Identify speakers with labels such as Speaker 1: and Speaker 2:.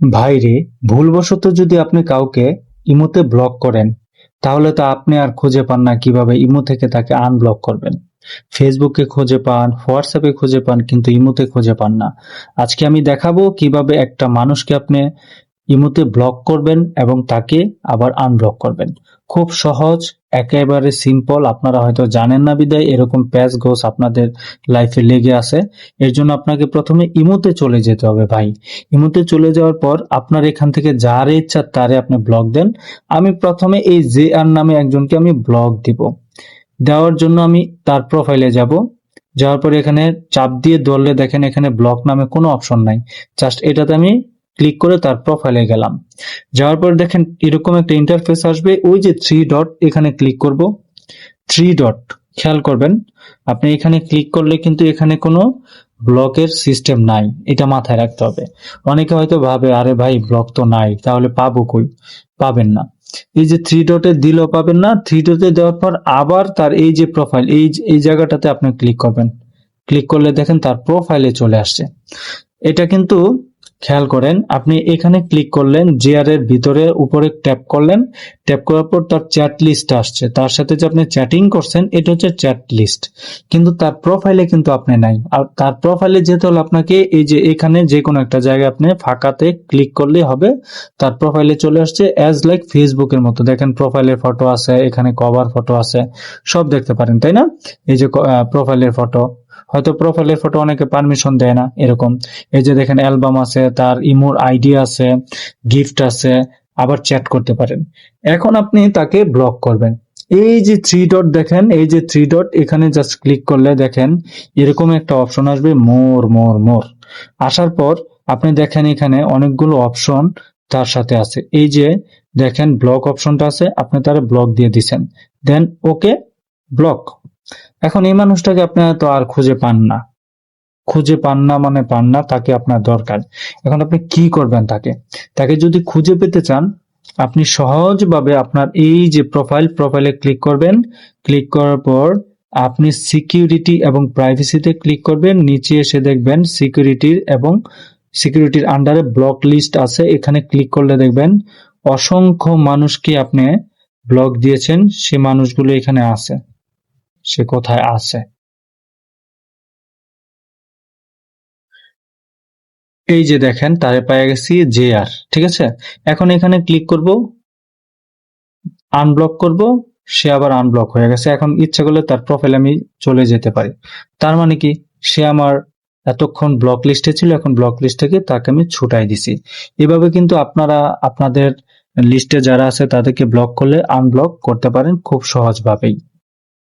Speaker 1: ভাইরে ভুলবশত যদি আপনি কাউকে ইমোতে ব্লক করেন, তাহলে তো আপনি আর খুঁজে পান না কীভাবে ইমো থেকে তাকে আনব্লক করবেন। ফেসবুকে খুঁজে পান হোয়াটসঅ্যাপে খুঁজে পান, কিন্তু ইমোতে খুঁজে পান না। আজকে আমি দেখাবো কীভাবে একটা মানুষকে আপনি ইমোতে ব্লক করবেন এবং তাকে আবার আনব্লক করবেন। খুব সহজ, একেবারে সিম্পল। আপনারা হয়তো জানেন না বিদায়, এরকম প্যাচ গোস আপনাদের লাইফে লেগে আছে। এর জন্য আপনাকে প্রথমে ইমোতে চলে যেতে হবে ভাই। ইমোতে চলে যাওয়ার পর আপনার এখান থেকে যার ইচ্ছা তারে আপনি ব্লক দেন। আমি প্রথমে এই জে আর নামে একজনকে আমি ব্লক দিব। দেওয়ার জন্য আমি তার প্রোফাইলে যাব। যাওয়ার পরে এখানে চাপ দিয়ে ধরলে দেখেন এখানে ব্লক নামে কোনো অপশন নাই। জাস্ট এটাতে আমি ক্লিক করে তার প্রোফাইলে গেলাম। যাওয়ার পর দেখেন এরকম একটা ইন্টারফেস আসবে, ওই যে থ্রি ডট এখানে ক্লিক করব। থ্রি ডট খেয়াল করবেন, আপনি এখানে ক্লিক করলে কিন্তু এখানে কোনো ব্লকের সিস্টেম নাই, এটা মাথায় রাখতে হবে। অনেকে হয়তো ভাবে, আরে ভাই ব্লক তো নাই, তাহলে পাবো কই? পাবেন না। এই যে থ্রি ডটে দিলেও পাবেন না থ্রি ডটে দেওয়ার পর আবার তার এই যে প্রোফাইল এই এই জায়গাটাতে আপনি ক্লিক করবেন। ক্লিক করলে দেখেন তার প্রোফাইলে চলে আসছে। এটা কিন্তু খেয়াল করেন, আপনি এখানে ক্লিক করলেন এর ভিতরে উপরে ট্যাপ করলেন। ট্যাপ করার পর তার চ্যাট লিস্ট আসছে। তার সাথে যে আপনি চ্যাটিং করছেন, এটা হচ্ছে চ্যাট লিস্ট কিন্তু তার প্রোফাইলে কিন্তু আপনি নাই। আর তার প্রোফাইলে যেতে হলে আপনাকে এই যে এখানে যে কোনো একটা জায়গায় আপনি ফাঁকাতে ক্লিক করলে হবে, তার প্রোফাইলে চলে আসছে অ্যাজ লাইক ফেসবুকের মতো। দেখেন প্রোফাইলের ফটো আছে, এখানে কভার ফটো আছে, সব দেখতে পারেন, তাই না? এই যে প্রোফাইলের ফটো হয়তো প্রোফাইলের ফটো অনেকে পারমিশন দেয় না, এরকম। এই যে দেখেন অ্যালবাম আছে, তার ইমোর আইডি আছে গিফট আছে, আবার চ্যাট করতে পারেন। এখন আপনি তাকে ব্লক করবেন। এই যে থ্রি ডট দেখেন, এই যে থ্রি ডট এখানে জাস্ট ক্লিক করলে দেখেন এরকম একটা অপশন আসবে মোর মোর মোর আসার পর আপনি দেখেন এখানে অনেকগুলো অপশন তার সাথে আছে। এই যে দেখেন ব্লক অপশনটা আছে, আপনি তার ব্লক দিয়ে দিচ্ছেন দেন ওকে ব্লক এখন এই মানুষটাকে আপনি তো আর খুঁজে পান না। খুঁজে পান না মানে পান না, তাকে আপনার দরকার। এখন আপনি কি করবেন তাকে? তাকে যদি খুঁজে পেতে চান, আপনি সহজভাবে আপনার এই যে প্রোফাইল প্রোফাইলে ক্লিক করবেন। ক্লিক করার পর আপনি সিকিউরিটি এবং প্রাইভেসিতে ক্লিক করবেন। নিচে এসে দেখবেন সিকিউরিটির এবং সিকিউরিটির আন্ডারে ব্লক লিস্ট আছে। এখানে ক্লিক করলে দেখবেন অসংখ্য মানুষকে আপনি ব্লক দিয়েছেন। সে মানুষগুলো এখানে আছে। সে কোথায় আছে? এই যে দেখেন, তারে পেয়ে গেছি জে আর, ঠিক আছে? এখন এখানে ক্লিক করব আনব্লক করব, সে আবার আনব্লক হয়ে গেছে। এখন ইচ্ছা করলে তার প্রোফাইল আমি চলে যেতে পারি। তার মানে কি? সে আমার এতক্ষণ ব্লক লিস্টে ছিল, এখন ব্লক লিস্ট থেকে তাকে আমি ছুটাই দিছি। এভাবে কিন্তু আপনারা, আপনাদের লিস্টে যারা আছে তাদেরকে ব্লক করলে আনব্লক করতে পারেন খুব সহজভাবেই।